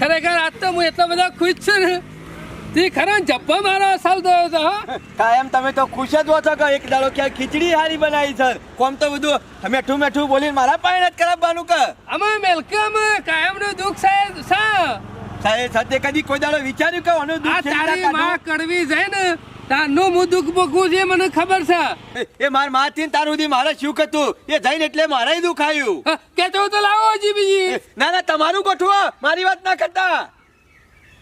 ખરેખર આજ તો હું એટલો બધો ખુશ છું ને. તે ખરા જબ્બા મારો અસલ થયો છે હા. કાયમ તમે તો ખુશ જ હો છો કે એક દાડો ક્યાં ખીચડી હારી બનાવી છે? કોમ તો બધું મેઠું મેઠું બોલીને મારા પાણી જ કરાવવાનું કે? અમે મેલકમ કાયમનું દુઃખ સાહેબ સા. સાહેબ સાથે કદી કોઈ દાડો વિચાર્યું કે આનું દુઃખ છે તારી માં કડવી જાય ને. તારનું હું દુઃખ ભોગવું છે મને ખબર છે. એ માર માથી તારું સુધી મારે શું કતું? એ જઈને એટલે મારે દુખાયું. કે કેતો તો લાવો હજી બીજી. ના ના તમારું ગોઠવો. મારી વાત ના કરતા.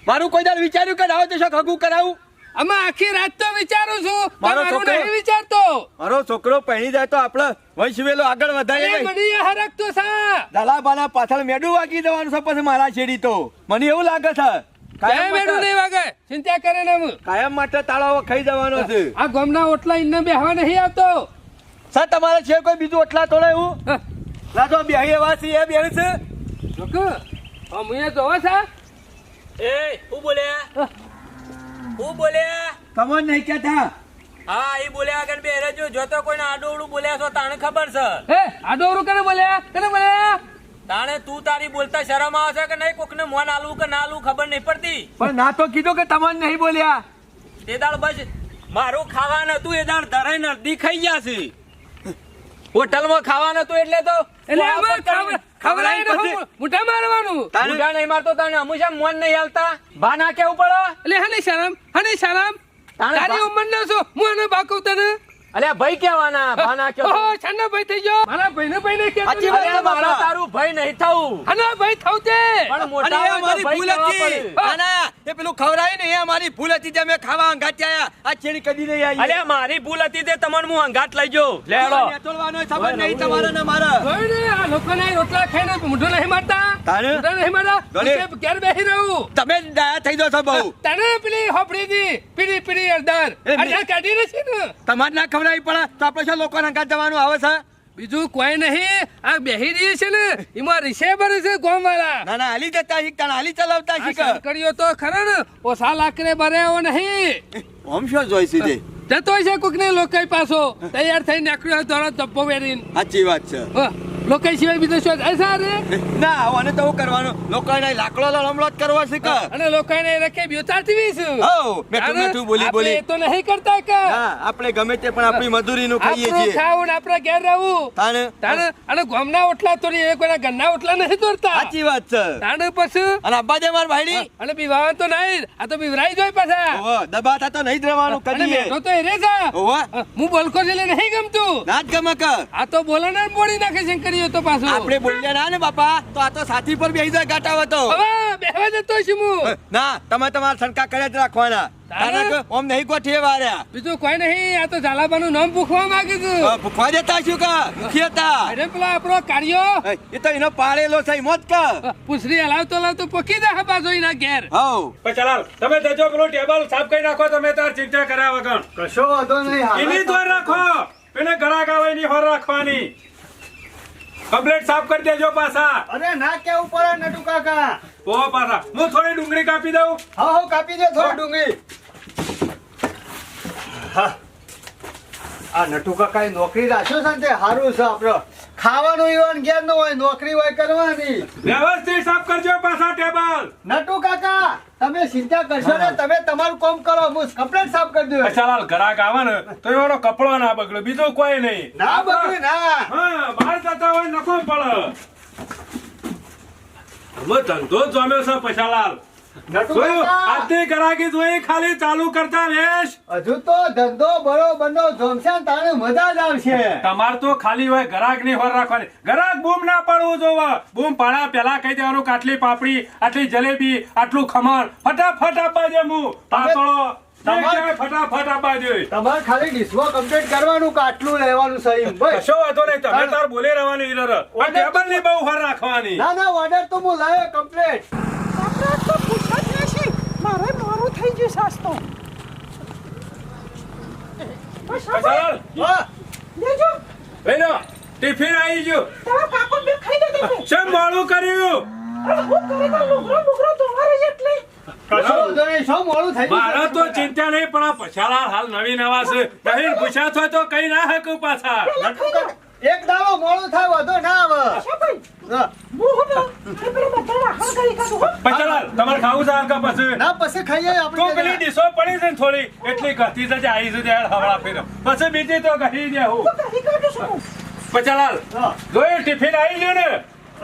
મારું કોઈ દાડો વિચાર્યું કે આવો તો શું હગું કરાવું? આમાં આખી રાત તો વિચારું છું. મારો છોકરો- વિચારતો. મારો છોકરો પહેણી જાય તો આપણે વંશવેલો આગળ વધારે. મને હરકતો સા દાલા પાછળ મેડું વાગી દેવાનું છે પછી મારા છેડી તો. મને એવું લાગે છે. કાયમ એનું નહીં વાગે. ચિંતા કરે ને હું કાયમ માટે તાળાઓ ખાઈ જવાનો છે. આ ગમના ઓટલા ઇન્ને બેહવા નહીં આવતો. સર તમારે છે કોઈ બીજું ઓટલા તોડે એવું? હા, ના વાસી એ બે છે. જોકો. આ જોવો છે. એ હું બોલ્યા? હું. બોલ્યા? તમને નહીં કહેતા. હા એ બોલ્યા આગળ બે રહેજો જો તો કોઈને આડોવડું બોલ્યા છો તાણે ખબર છે. હે આડો અવળું કરે બોલ્યા? કરે બોલ્યા? તાણે તું તારી બોલતા શરમ આવે છે કે નહીં? કોકને મોન આલું કે ના આલવું ખબર નહીં પડતી. પણ ના તો કીધું કે તમને નહીં બોલ્યા. તે દાળ બસ મારું ખાવાનું હતું એ દાળ ધરાઈને અડધી ખાઈ ગયા છે. હોટલમાં ખાવાનું હતું એટલે તો એટલે હું મોઢા મારવાનું. તારે- મુઢા નહીં મારતો તાણે હંમેશા મોન નહીં હાલતા. બા ના કેવું પડે? એટલે હને શરમ? હને શરમ? તારી ઉંમર ના છો હું એને બાકું તને? અલ્યા ભાઈ કેવાના ભાના કે ઓ કેવું ભાઈ થઈ ગયો. મારા ભાઈને ભાઈ ને? સાચી વાત છે, મારા તારું ભાઈ નહીં થાઉં અને ભાઈ થાઉં તે પણ મોટા ભાઈ ભૂલ હતી. પડે. ના, ના, એ પેલું ખવરાય ને એ અમારી ભૂલ હતી જે મે ખાવા અંગાટ આયા. આ છેડી કદી નહીં આવી અલે મારી ભૂલ હતી તે તમને હું અંગાટ લઈ ગયો. લેડો નેતોડવાનો સંબંધ નહીં તમારો ને મારો. જોયું ને આ લોકોને રોટલા ખાઈને મુઢો નહીં મારતા. તારે? મુઢો નહીં મારતા. ગણે. હું ઘેર બેસી રહું? તમે દયા થઈ દો છો બહુ. તને પેલી હોપડી દી પીડી પીડી અડધાર અરે કાઢી રહી છે ને. તમાર ના ખવડાવી પડે તો આપણે શું લોકોને અંગાત જવાનું આવે છે? બીજું કોઈ નહીં. આ બેહી રહી છે ને. એમાં રિસેબર છે ગોમ વાળા ના ના હાલી જતા શીખ તાણ હાલી ચલાવતા શીખ. શંકરીઓ તો ખરા ને. ઓછા લાકરે ભરે ઓ નહીં. ઓમ શું જોઈ સીધે જતો છે કોક ને લોકાઈ પાછો. તૈયાર થઈ નીકળ્યો દોડો ધબ્બો વેરીને સાચી વાત છે. હ, લોકાઈ સિવાય બીજો શોધ જાય સારે ના આને તો હું કરવાનો? લોકોને લાકડો લમડો જ કરવો છે કે? અને લોકાઈને રખે બ્યોતારથી વીસ મેઠું મેઠું બોલી આપણે બોલી. એ તો નહીં કરતા કે? હા આપણે ગમે તે પણ આપણી મજૂરીનું ખાઈએ આપણું છીએ. ખાવું ને આપણે ઘેર રહેવું. તાને તાણે? અને ગોમના ઓટલા તો એ કોના ગન્ના ઓટલા નહીં તોડતા. સાચી વાત છે. તાણે પછી? અને અબ્બા દે માર ભાઈડી. અને બીવાવા તો નહીં. આ તો બીવરાઈ જોઈ પાછા. દબા દબાતા તો નહીં રહેવાનું કદી બેઠો તો રે જા હું બોલકો છે નહીં ગમતું. ના જ ગમે કે. આ તો બોલનાર બોડી નાખે શંકરીઓ તો પાછો. આપણે બોલ્યા ના ને બાપા તો આ તો સાથી પર બેહી જાય ગાટા તો. હવે બેહવા જતો છું હું ના તમે તમારા સણકા કર્યા જ રાખવાના. ઓમ નહીં ગોઠીએ વાર્યા બીજું કોઈ નહીં આ તો ઝાલાબાનું નામ ભૂખવા માંગે છું. ભૂખવા દેતા શું કા? ભૂખી હતા. અરે પેલા આપણો કાર્યો. એ તો એનો પાળેલો છે મોત કા. પૂછરી હલાવતો હલાવતો પોકી દે હા બાજુ એના ઘેર. હઉ પણ તમે જજો પેલો ટેબલ સાફ કરી નાખો તમે તાર ચિંતા કર્યા વગર. કશો વાંધો નહીં એની ધોર રાખો. પેલે ગળા ગાવાની એની હોર રાખવાની. કમ્પ્લેટ સાફ કરી દેજો પાછા. અરે ના કેવું પડે નટુ કાકા? ઓ પાછા હું થોડી ડુંગળી કાપી દઉં. હા હો કાપી દે થોડી ડુંગળી. હા. આ નટુ કાકા નોકરી રાખ્યો છે ને તે સારું છે આપણો ખાવાનું ઈવન ઘેર નો હોય નોકરી હોય કરવાની. વ્યવસ્થિત સાફ કરજો પાછા ટેબલ. નટુ કાકા તમે ચિંતા કરશો ને તમે તમારું કામ કરો હું કમ્પ્લેટ સાફ કરી દઉં. ચલાલ ઘરાક આવે ને તો એવાનો કપડો ના બગડે બીજો કોઈ નહીં. ના બગડે ના. હા બહાર જતા હોય નખો પડે. હવે ધંધો જમ્યો છે પૈસાલાલ નટુ જોયું કાકા આજની ઘરાકી જોઈ ખાલી ચાલુ કરતા વેશ હજુ તો ધંધો બરોબર નો જમશે ને મજા જ આવશે. તમાર તો ખાલી હોય ગરાકની હોર રાખવાની. ગરાક બૂમ ના પાડવું જોવે. બૂમ પાડા પેલા કહી દેવાનું કે પાપડી આટલી જલેબી આટલું ખમણ. ફટાફટ આપવા દે હું પાતળો. ફટાફટ આપવા તમારે ખાલી ડિસ્કો કમ્પ્લીટ કરવાનું કે આટલું રહેવાનું સહી બસ. કશો વાંધો નહીં તમે તાર બોલે રહેવાની ઈરર. ટેબલની બહુ હોર રાખવાની. ના ના ઓર્ડર તો હું લાવ્યો કમ્પ્લીટ તો પૂછો જ નથી મારે મારું થઈ ગયું સાસ તો. બસ હવે પછાડ, હા. લેજો. લઈ ટિફિન આવી ગયું. તારા કાકો બે ખાઈ દે તમે શું મોળું કર્યું? હું કરી તો લુગરો લુગરો તમારે એટલે. કશો શું મોડું થઈ ગયું? મારા તો ચિંતા નહીં પણ આ પછાલા હાલ નવી નવા છે. બહેન પૂછ્યા તો કઈ ના હકું પાછા. એક દાવો મોડું થાય વધો ના આવે. તમારે ખાવું છે કે પછી? ના પછી ખાઈએ તો આપણે પેલી ડીશો પડી છે ને થોડી એટલી ઘટી છે જે આવી છે ત્યારે હવળા ફેરો. પછી બીજી તો કહી દે હું હું કરી કાઢું છું. પછાલાલ હા. જોયું ટિફિન આવી ગયું ને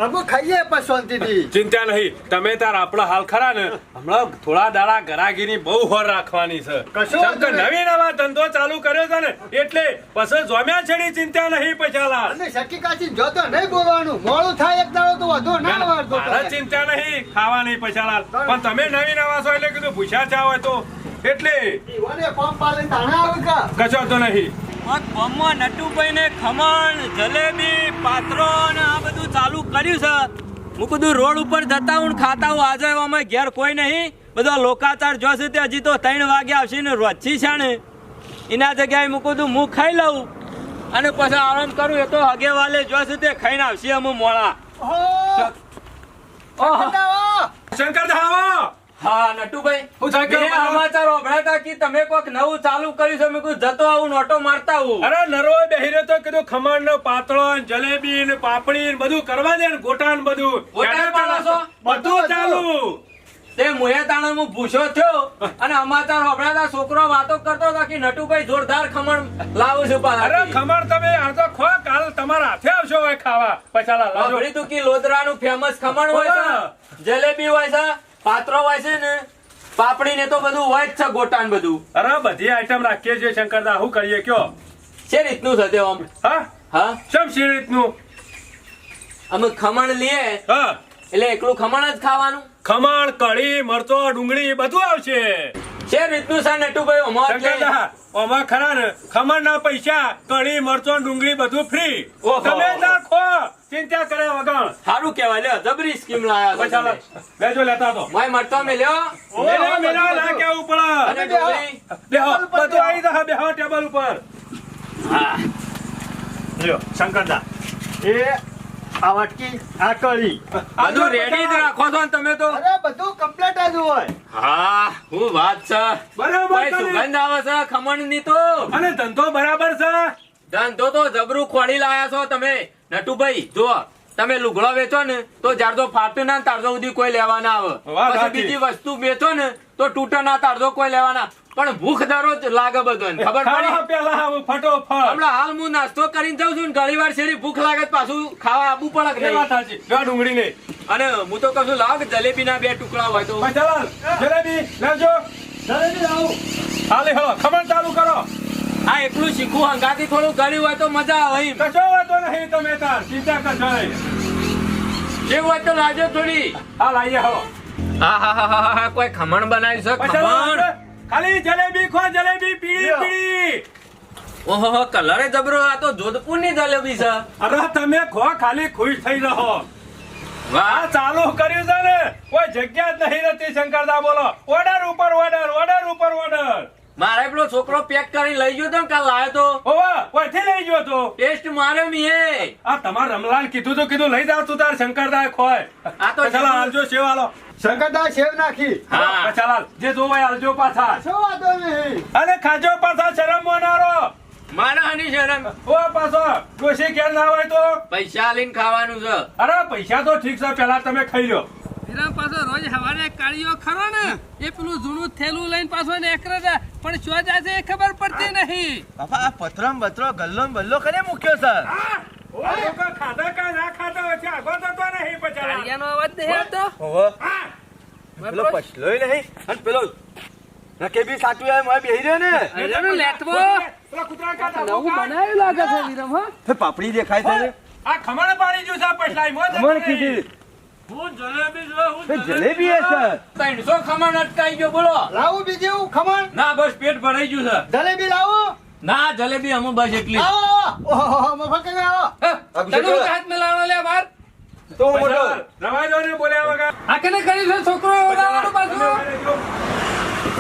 અમે ખાઈએ પણ શાંતિથી. ચિંતા નહીં. તમે તાર આપણા હાલ ખરા ને? હમણાં થોડા દાડા ગરાગીની બહુ હોર રાખવાની છે. કશું નવી નવા ધંધો ચાલુ કર્યો છે ને એટલે પછી જોમ્યા છેડી ચિંતા નહીં પછાલા. અને શકી કાચી જો તો નહીં બોલવાનું. મોડું થાય એક દાડો તો વધો ના વાળતો મારા ચિંતા નહીં ખાવા નહીં પછાલાલ પણ તમે નવી નવા છો એટલે કીધું પૂછ્યા ચા હોય તો. એટલે કશો તો નહીં. ગામમાં નટુભાઈ ને ખમણ જલેબી પાત્રો ને આ બધું ચાલુ કર્યું છે. હું કીધું રોડ ઉપર જતા હું ખાતા હું આજે અમે ઘેર કોઈ નહીં. બધા લોકાચાર જોશે તે હજી તો ત્રણ વાગે આવશે ને રોજી છે ને. એના જગ્યાએ કીધું હું ખાઈ લઉં અને પછી આરામ કરું એ તો હગે વાલે જોશે તે ખાઈને આવશે અમે મોળા શંકર ધાવો! હા નટુભાઈ હું સમાચાર સાંભળ્યા હતા કે તમે કોક નવું ચાલુ કર્યું છે મેં કીધું જતો આવું નોટો મારતા આવું. અરે નરો બેહી તો કીધું ખમણ ને પાતળો ને જલેબી ને પાપડી ને બધું કરવા દે ને ગોટા ને બધું. બધું ચાલુ. તે મુએ તાણા હું ભૂસો થયો અને અમાચાર સાંભળ્યા છોકરો વાતો કરતો હતો કે નટુભાઈ જોરદાર ખમણ લાવું છું અરે ખમણ તમે આ તો ખો કાલ તમારા હાથે આવશો હોય ખાવા. પછાલા સાંભળ્યું તું કે લોદરાનું ફેમસ ખમણ હોય છે? જલેબી હોય છે? પાત્રો હોય છે ને પાપડી ને તો બધું હોય જ છે ગોટા ને બધું. અરે બધી આઈટમ રાખીએ છીએ શંકરદા શું કરીએ કયો? છે રીતનું છે તે આમ હા? હા? શમ છે રીતનું? અમે ખમણ લઈએ હા. એટલે એકલું ખમણ જ ખાવાનું. ખમણ કઢી મરચો ડુંગળી બધું આવશે. છે રીતનું છે નટુભાઈ અમાર ઓમાં ખરા ને ખમણ ના પૈસા કઢી મરચો ડુંગળી બધું ફ્રી. તમે નાખો ચિંતા કરે વગર સારું કેવાય લે જબરી સ્કીમ લાયા ચાલો. તમે. લેજો લેતા તો. માય મરતો મેલ્યો મેલા મેરા ના કે ઉપર અને ડુંગળી. બેહો બધું આવી જશે બેહો ટેબલ ઉપર. લ્યો, શંકરદા. એ આ વાટકી આ કળી બધું રેડી જ રાખો છો ને તમે તો? અરે બધું કમ્પ્લીટ જ હોય. હા હું વાત છે. બરાબર સુગંધ આવે છે ખમણની તો. અને ધંધો બરાબર છે? ધંધો તો જબરું ખોડી લાયા છો તમે. નટુભાઈ જો તમે લુગડો વેચો ને તો જારજો ફાટતું ના તારજો સુધી કોઈ લેવાના આવે. પછી બીજી વસ્તુ વેચો ને તો તૂટે ના તારજો કોઈ લેવા ના પણ ભૂખ દરરોજ જ લાગે બધો ખબર પડી? પેલા આવું ફટોફટ. હમણાં હાલ હું નાસ્તો કરીને જાઉં છું ને ઘણી વાર શેરી ભૂખ લાગે પાછું ખાવા આપવું પડે ડુંગળી નહીં. અને હું તો કશું લાગ લાવ કે જલેબી ના બે ટુકડા હોય તો. જલેબી લેજો જલેબી લાવો. હાલે હો ખબર ચાલુ કરો. આ એટલું શીખવું હંગાથી થોડું કર્યું હોય તો મજા આવે એમ. કશો વાંધો નહીં તમે તાર. ચિંતા કરશો નહીં જેવું હોય તો લાજો થોડી. હો હા હા હા હા હા કોઈ ખમણ બનાવી છે? ખમણ? ખાલી જલેબી ખો જલેબી પીળી પીળી. ઓહો કલર જબરો આ તો જોધપુરની જલેબી છે. અરે તમે ખો ખાલી ખુશ થઈ રહો. વાહ. ચાલુ કર્યું છે ને. કોઈ જગ્યા જ નહીં રહેતી શંકરદા બોલો. ઓર્ડર ઉપર ઓર્ડર ઓર્ડર ઉપર ઓર્ડર મારે પેલો છોકરો પેક કરી લઈ ગયો તો કાલ લાવ્યો તો. ઓવા ઓયથી લઈ ગયો તો? ટેસ્ટ મારે મીએ આ તમાર રમલાલ કીધું તો કીધું લઈ જાવ તું તાર શંકરદા ખોય. આ તો ચાલો હાલજો સેવ આલો શંકરદા સેવ નાખી. હા. ચાલ જે જોવાય આલજો પાછા. શું વાતો નહીં? અને ખાજો પાછા શરમ મોનારો. મારા હની શરમ. ઓ પાછો ડોશી કેર ના હોય તો? પૈસા લઈને ખાવાનું છે. અરે પૈસા તો ઠીક છે પેલા તમે ખાઈ લો એના પાછો રોજ હવારે કાળીઓ ખરો ને? એ પેલું જૂનું થેલું લઈને પાછો નીકળે છે. પણ શું જાશે એ ખબર પડતી નહીં. બાપા આ પથરમ બથરો ગલ્લો ને બલ્લો કરે મૂક્યો સર ખાધા કા ના ખાધા હોય છે આગો થતો નહીં પછાલાલ કાળિયાનો અવાજ નહીં આવતો? પેલો પછલોય નહીં? અને પેલો નકે બી સાચું આવે મોય બેહી રહ્યો ને? એનો લેટવો. પેલા કૂતરા ખાતા નવું બનાવ્યું લાગે છે વિરમ હા? પાપડી દેખાય છે આ ખમણ પછલાઈ. કીધી. જલેબી ત્રણસો ખમણ અટકાઈ ગયો બોલો. લાવું બીજું ખમણ. ના બસ પેટ ભરાઈ ગયું છે. જલેબી લાવો. ના જલેબી અમુ બસ એટલી આવો ઓહો આવો હાથ મેલાવાનો લે બાર તો મોટો રવા દો ને બોલ્યા વગર. આ કરી છે છોકરો ભાઈ પાછો?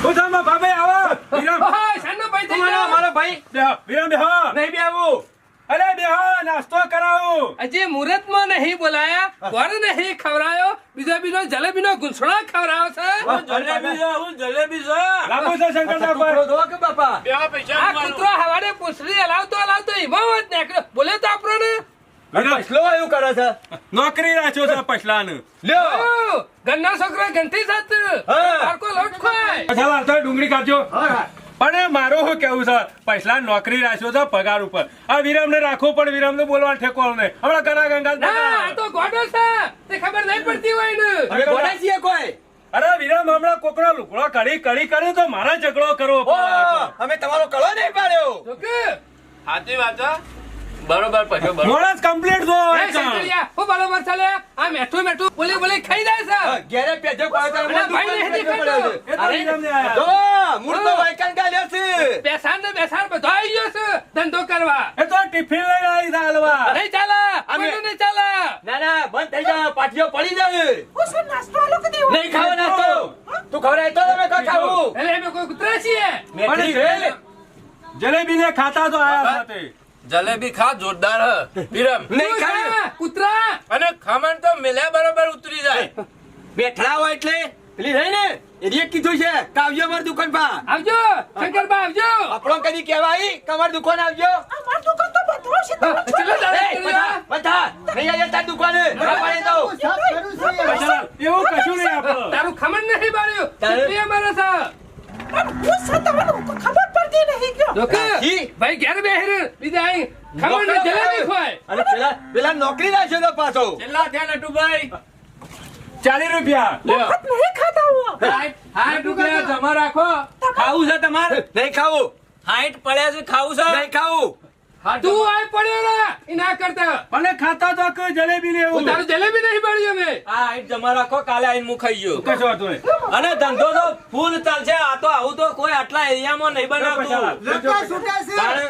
ઉધામાં ભાભી આવો. વિરામ. હા શાનો ભાઈ થઈ ગયો. મારો ભાઈ. બેહો વિરામ બેહો નહીં બી આવું. અરે બેહો નાસ્તો કરાવો. હજી મુહૂર્તમાં નહીં બોલાયા વર નહીં ખવડાયો બીજો બીજો જલેબીનો ગુંસળો ખવડાવો છે. જલેબી છે હું જલેબી છે. લાગુ છે શંકરદા પર બે પૈસા આ કૂતરો હવાડે પૂછડી હલાવતો હલાવતો એમાં જ નીકળ્યો. બોલે તો આપણો ને પછલો એવું કરે છે? નોકરી રાખ્યો છે પછલાનું. લ્યો. ઓ, છોકરા ઘંટી સાથ. હા. બાળકો લોટ તો ડુંગળી કાઢજો. પણ મારું શું કેવું છે? પૈસા નોકરી રાખ્યો છે પગાર ઉપર. આ વિરમ ને રાખો પણ વિરમ ને બોલવા ઠેકો નહીં હમણાં કરા ગંગા તો ગોડો છે. તે ખબર નહીં પડતી હોય ને. અમે ગોડા છીએ કોઈ? અરે વિરમ હમણાં કોકનો લુકડો કડી કડી કરે તો મારા ઝઘડો કરવો અમે તમારો કળો નહીં પાડ્યો. સાચી વાત છે. બરોબર પછી બરોબર. કમ્પ્લીટ હોય છે. બરોબર ચાલે આ મેઠું મેઠું બોલે બોલે ખાઈ જાય સર ઘેરે પેજો કોઈ તો ભાઈ નહીં છે. એ તો. મૂળ તો વાયકાન ગાલ્યો છે. બેસાન ને બેસાન બધો આવી ગયો છે. ધંધો કરવા. એ તો ટિફિન લઈ આવી ચાલવા હાલવા. નહીં ચાલે અમે- નહીં ચાલે. ના ના બંધ થઈ જા પાઠિયો પડી જાય ઓ સર નાસ્તો આલો લોકો દેવો નહીં ખાવા નાસ્તો. તું ખવડાય તો તમે કો ખાવું. એટલે અમે કોઈ કુતરા છીએ. મેથી જલેબી ને ખાતા તો આયા સાથે. જલેબી ખા જોરદાર હ. વિરમ નહીં તું ખા, કૂતરા અને ખમણ તો મેલ્યા બરોબર ઉતરી જાય. બેઠડા હોય એટલે પેલી રહી ને એને કીધું છે કે આવજો મારી દુકાન પર. આવજો શંકરબા આવજો. આપણો કદી કહેવાય કે અમારી દુકાન આવજો. અમાર દુકાન તો બધો છે તમે ચલો. બધા બધા નહીં આવ્યા તાર દુકાને. ના પાડી. પછાલાલ, એવું કશું નહીં આપણો. તારું ખમણ નહીં બાળ્યું. તારે- ચટણી સા પણ હું તમને ખબર તો જી. ભાઈ ઘેર બેહીને બીજા અહીં ખબર ને જલા ખવાય અરે પેલા પેલા નોકરી રાખ્યો તો પાછો. કેટલા થયા નટુભાઈ ચાલીસ રૂપિયા. નહીં ખાતા હું. હા ટુકડા જમા રાખો. ખાવું છે તમારે? નહીં ખાવું. હાઈટ પડ્યા છે ખાવું છે નહીં ખાવું. તું આય પડ્યો ને ઈ ના કરતા. અને ખાતા તો કોઈ જલેબી ને હું એવું તારું જલેબી નહીં બાળ્યું અમે આ આઈ જમા રાખો કાલે આઈ હું ખાઈ ગયો. કશો નહીં. અને ધંધો તો ફૂલ ચાલશે આ તો આવું તો કોઈ આટલા એરિયામાં નહીં બનાવતું.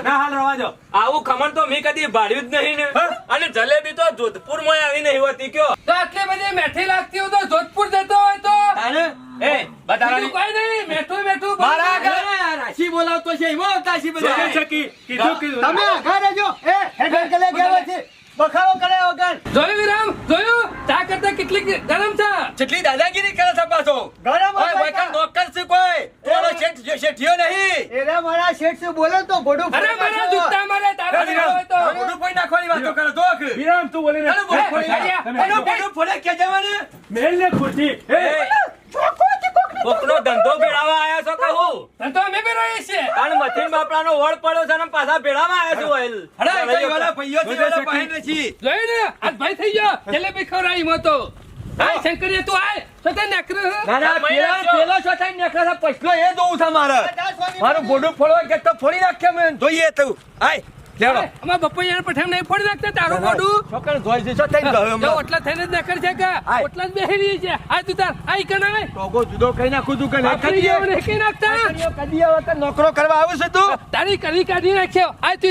ના હાલ રવા જો આવું ખમણ તો મેં કદી ભાડ્યું જ નહીં ને. અને જલેબી તો જોધપુરમાં આવી નહીં હોતી કયો તો આટલી બધી મેઠી લાગતી હોય તો જોધપુર જતો હોય તો તાને એ બતારાની બીજું કોઈ નહીં મેઠું મેઠું મારા બધું આગળ આ રાશિ બોલાવતો છે એમાં આવતા છે બધા જોઈ શકી કીધું કીધું તમે આઘા રહેજો એ હેઠળ કલે ગયા છે બખાડો કરે વગર જોયું વિરામ જોયું ચા કરતા કેટલી ગરમ છે જેટલી દાદાગીરી કરે છે પાછો ગરમ ઓય હોય વૈકલ નોકર છે કોઈ તોનો શેઠ શેઠિયો નહીં એરા મારા શેઠ છે બોલે તો ભોડું અરે મારા જૂતા મારે તારા અરે જેવા હોય તો મોઢું ફોડી નાખવાની વાતો કરે તો આખરે. વિરામ તું બોલીને અરે મોઢું ફોડી અરે, નાખ. અરે, એનું મોઢું ફોડે કે જવાને? મેલ ને ખુરશી એ કોકનો ધંધો ભેળાવા આયા છો કહું? ધંધો અમે બી રહીએ છીએ. અને મથીન બાપડાનો વળ પડ્યો છે ને પાછા ભેળાવા આયા છો એલ અરે કઈ વાલા ભઈયો છે વાલા વાળા નથી. જોયું ને? આજ ભાઈ થઈ ગયો. જલેબી ખવરાઈ મો તો હાય શંકરિયા તું આય તો તે નકર ના, ના, પેલા- છો. પેલો છો થાય ને એકલા પછલો એ જોવું છે મારે. મારું ગોડું ફોડવા કે તો ફોડી નાખે મેં જોઈએ તું. આય લેવડો. અમાર બપૈયા પઠાણ નહીં ફોડી નાખતા તારું મોઢું. છોકરાને જોઈ છે, શું ગયો જો ઓટલા થઈને જ નકર છે કે ઓટલા જ બેહી રહી છે. આ તું તાર આય કણાય ટોગો જુદો કઈ નાખું તું કે નહીં આખરી કદી કઈ નાખતા. કદી આવે તો નોકરો કરવા આવું છે તું. તારી કરી કાઢી નાખ્યો. તું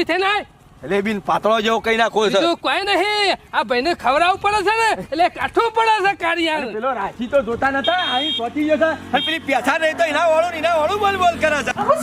એટલે બિન પાતળો જેવો કઈ નાખો છે. બીજું કોઈ નહીં. આ ભાઈને ખવડાવવું પડે છે ને એટલે કાઠું પડે છે કાઢિયાર પેલો રાશી તો જોતા નતા અહીં સોટી જતા અને પેલી પેછા નહીં તો એના વાળું એના વાળું બોલ બોલ કરે છે. હવે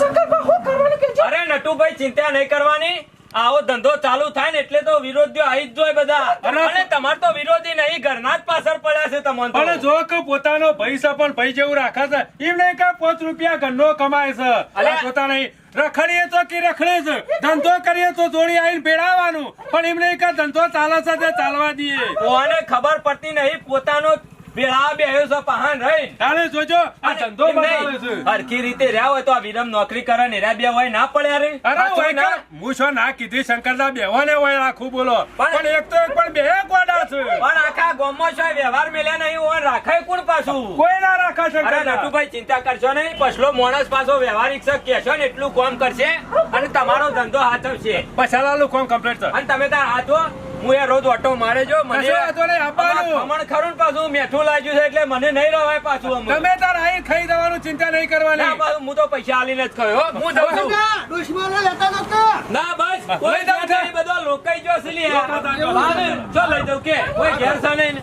કરવાનું કે અરે નટુભાઈ ચિંતા નહીં કરવાની. આવો ધંધો ચાલુ થાય ને એટલે તો વિરોધીઓ આવી જ જોય બધા અરે. અને તમાર તો વિરોધી નહીં ઘરના જ પાછળ પડ્યા છે તમને. અને જો કે પોતાનો પૈસા પણ ભાઈ જેવું રાખે છે એમ નહીં કે પાંચ રૂપિયા ઘરનો કમાય છે અલે. પોતાના રખડીએ તો કે રખડે છે ધંધો કરીએ તો જોડી આવીને ભેળાવાનું પણ એમ નહીં કે ધંધો ચાલે છે તે ચાલવા દઈએ કોને ખબર પડતી નહીં પોતાનો ભેળા બેહ્યો છે પહાણ રહી. તારે જોજો આ ધંધો બનાવે છે. હરખી રીતે રહ્યા હોય તો આ વિરમ નોકરી કરે ને રહ્યા બે હોય ના પડ્યા રે. અરે હોય ના? હું શું ના કીધી શંકરદા બેવાને હોય રાખું બોલો. પણ- પણ એક તો એક પણ બે ગોડા છે. પણ આખા ગામમાં શું વ્યવહાર મેલ્યા નહીં હોય રાખાય કોણ પાછું? કોઈ ના રાખે અરે નટુભાઈ ચિંતા કરશો નહીં. પછલો માણસ પાછો વ્યવહારિક છે કહેશો ને એટલું કામ કરશે અને તમારો ધંધો હાથવશે. પછાલાનું કોમ કમ્પ્લીટ છે અને તમે તાર હાથો હું એ રોજ ઓટો મારે જો મને વાંધો નહીં, આવવાનું. ખમણ ખરું પાછું મેઠું લાગ્યું છે એટલે મને નહીં રવાય પાછું. તમે તાર અહીં ખાઈ જવાનું ચિંતા નહીં ના કરવાની હું તો પૈસા આલીને જ કહ્યો હું. જઉં છું. દુશ્મનો લેતા નતા. ના બસ કોઈ બધા બધો લોકાઈ. હા, જો લઈ દઉં કે કોઈ ઘેર નહીં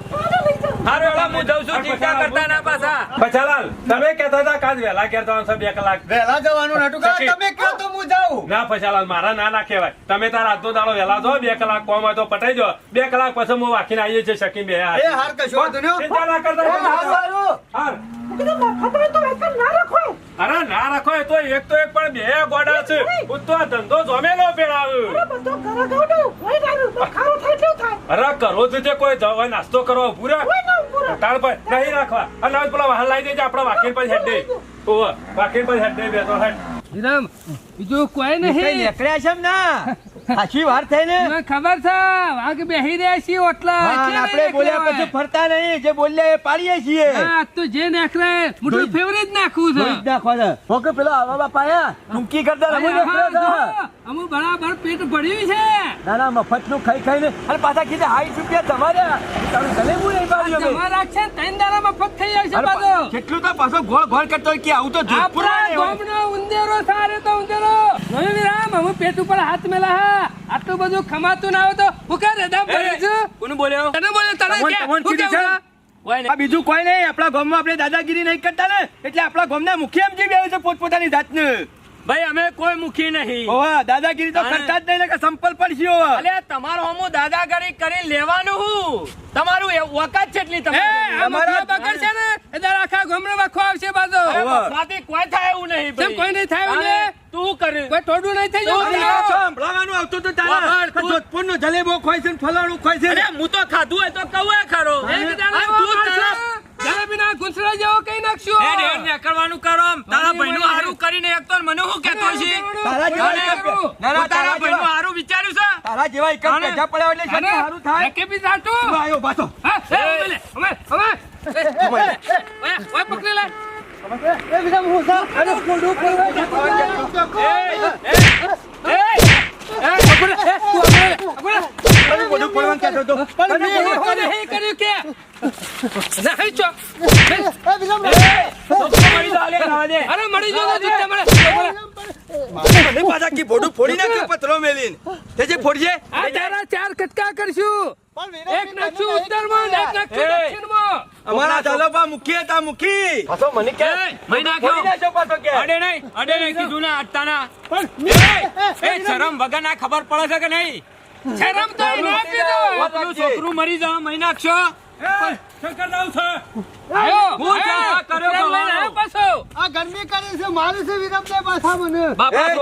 હારું હેડો, હું જઉં છું. ચિંતા કરતા ના પાછા. પછાલાલ તમે કહેતા હતા કાજ વહેલા ઘેર જવાનું બે કલાક. વહેલા જવાનું નટુ કા તમે કહો તો હું જાઉં. ના પછાલાલ મારા ના ના કહેવાય. તમે તાર આજનો દાડો વહેલા જો બે કલાક કોમ હોય તો પટાઈ જો બે કલાક પછી હું વાંખીને આવીએ છીએ શકી બે હાથ. એ હાર કશો વાંધો નહીં ચિંતા ના કરતા હાર હાર. હું કીધું મફત હોય તો વેતન ના રાખો. અરે ના રાખો તો એક તો એક પણ બે ગોડા છે. હું તો આ ધંધો જમેલો પેડાવ અરે કરો જે કોઈ જવા નાસ્તો કરવા ઉભું તાર પર નહીં રાખવા. અને હવે પેલા વાહન લાવી દેજે આપણા વાકેર પર હેડ દે. તો વાકેર પર હેડ દે બે તો હેડ. જીરામ બીજું કોઈ નહીં. નીકળ્યા છે ના? સાચી વાત થઈ ને? મને ખબર છે વાઘ બેહી રહ્યા છીએ ઓટલા. હા, આપણે બોલ્યા પછી ફરતા નહીં જે બોલ્યા એ પાડીએ છીએ. હા, તો જે નાખરે મોટું જોઈ- ફેવરેટ નાખવું છે. નાખવા છે. ઓકે પેલો આવા બાપા આયા. ટૂંકી કરતા રમી હા, છે. જો, અમુક બરાબર પેટ ભર્યું છે. ના ના મફતનું ખાઈ ખાઈને. અને પાછા કીધે હાઈ રૂપિયા તમારે. તારું જલેબું નહીં પાડ્યો અમે. રાખશે ને ત્રણ દાડામાં ફટ થઈ જાય છે પાછો. કેટલું તો પાછો ગોળ ગોળ કરતો કે આવું તો જોધપુર ગોમનો ઉંદેરો સારે તો અમે પેટ ઉપર હાથ મેલા હા. આટલું બધું ખમાતું ના આવે તો હું કે રેદામ ભરી છું? કોને બોલ્યો? તને બોલ્યો તને કે? હું આ બીજું કોઈ નહીં આપણા ગામમાં આપણે દાદાગીરી નહીં કરતા ને. એટલે આપણા ગામના મુખ્ય એમ જીવી છે પોતપોતાની જાતને. ભાઈ અમે કોઈ મુખી નહીં. ઓવા દાદાગીરી તો કરતા જ નહીં કે સંપલ પડશે ઓવા. અલે તમારો હમું દાદાગીરી કરી લેવાનું હું. તમારું વખત છે એટલી તમે અમારો બકર છે ને એટલે આખા ગામનો વખો આવશે. મફરાતી કોઈ થાય એવું નહીં કોઈ નહીં થાય એવું તાણે ને? તું કરે. કોઈ ટોડું નહીં થઈ જાય. સંભળાવાનું આવતું હતું તારા? જોધપુર નો જલેબો ખોય છે ફલાણું ખોય છે અરે હું તો ખાધું હોય તો કહું એ ખરો. તું ગુંસરા જેવો કઈ નાખશું. હેડ ને કરવાનું કરો તારા ભાઈનું હારું કરીને એક તો મને શું કહેતો છે તારા જેવા અને એક જ- ના, ના, તારા તારા ભાઈનું હારું વિચાર્યું છે? તારા જેવા એક જ તાણે- એટલે શેનું સારું થાય. કે બી તું. પાછો હા ઓય ઓય પકડી લે. હું? અરે મળી જા, મને પાછા કી ભોડું ફોડી નાખ્યો પથરો મેલીન તે જે ફોડજે. આ તારા ચાર કટકા કરશું એક નાખશું ઉત્તરમાં ને એક નાખશું. દક્ષિણમાં અમારા ચાલોબા મુખી હતા મુખી પાછો મને કે એ, નાખ્યો. પાછો કે અડે નહીં અડે નહીં કીધું ના અડતાના પણ એ શરમ વગર ના ખબર પડે છે કે નહીં શરમ તો ના કીધું છોકરું મરી જા મહી નાખશો શંકરરાવ છે આયો હું છે, આ કર્યો આયો ભવાનો. આયો પાછો આ ગરમી કરે છે મારું છે વિરમ પાછા મને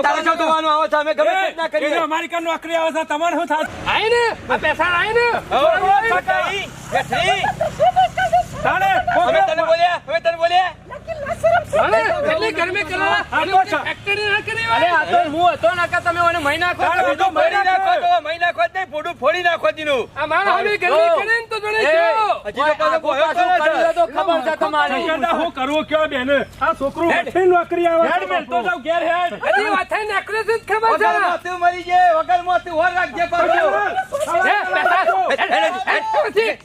તારે શું જોવાનું આવો છો અમે ગમે તે જ ના એ, એ કરીએ જો અમારી કાન નોકરી આવે છે તમારે શું થાય આય ને પૈસા આય ને હવે છટાઈ, બેઠી. તાણે હવે તને બોલ્યા કેટલી ગરમી કરે તો. ફેક્ટરી ના કરી અરે આ તો હું હતો નકા તમે મને મહી નાખો તો બધું ફોડી નાખો તો મહી નાખો દે ફોડું ફોડી નાખો દીનું. આ મારા હવે ગરમી કરીને તો જોડે એ, હજી તો પાછો પાછું કરે તો ખબર છે તમારી શંકરદા, હું કરવું કયો બેન આ છોકરો વચ્ચે નોકરી આવે હેડ મેલ તો જાવ ઘેર હેડ હજી વાત થાય ને આકરે જ ખબર છે વગર મોતી મરી જે વગર મોતી ઓર રાખજે પાછો. હે,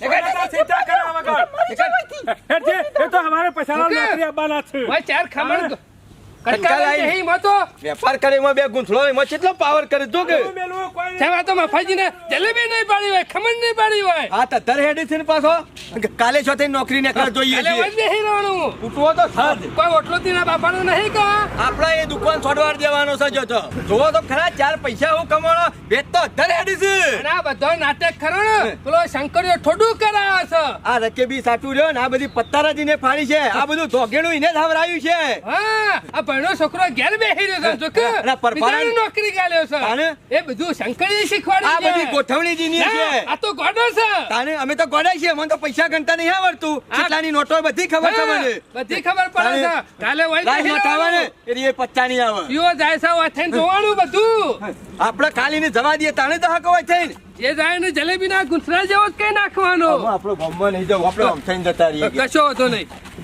પેસા ચિંતા કર્યા વગર. હેડ જે, એ તો અમારે પૈસાના નોકરી આપવાના છે ઓય ચાર ખમણ કંટાળ હી મતો વેપાર કરે એમાં બે ગૂંથળો એમાં કેટલો પાવર કરે જો કે? મેલું કોઈ નહીં. તેવા જલેબી નહીં પાડી હોય ખમણ નહીં પાડી હોય. આ તદ્દર હેડી છે પાછો? કાલે છો નોકરી ને કર જોઈએ એટલે છીએ. રહેવાનું. ઉઠવો તો થજ. કોઈ ઓટલો થી ના બાપાનું નહીં કા આપણા એ દુકાન છોડવા દેવાનો છે જો તો. જોવો તો ખરા ચાર પૈસા હું કમાણો બે તો દર હેડી છે. અને બધો નાટક ખરો ને પેલો શંકરીઓ થોડું કરાવે છે. આ રકેબી સાચું રહ્યો ને આ બધી પત્તારાજી ને ફાડી છે. આ બધું ધોગેડું એને જ હવરાયું છે. હા આ ભણ્યો છોકરો ઘેર બેસી રહ્યો છે. જો પરપારા- નોકરી ગાલ્યો છે. તાને? એ બધું શંકરજી શીખવાડી આ બધી ગોઠવણી જીની છે. આ તો ગોડો છે. તાને અમે તો ગોડાય છીએ મને તો પૈસા ગણતા નહીં આવડતું. કેટલાની નોટો બધી ખબર છે મને. બધી ખબર પડે છે. કાલે વળી લાઈ બેહી નોટ આવે ને એ પચ્ચા નહીં આવે. યો જાય છે વાથેન જોવાનું બધું. આપણે ખાલી ને જવા દઈએ તાણે તો હકવાય થઈને. એ જાય ને જલેબી ના ગુસરા જેવો જ કઈ નાખવાનો. આપણો ગમવા નહીં જવું આપણે આમ થઈને જતા રહીએ કશો હતો નહીં.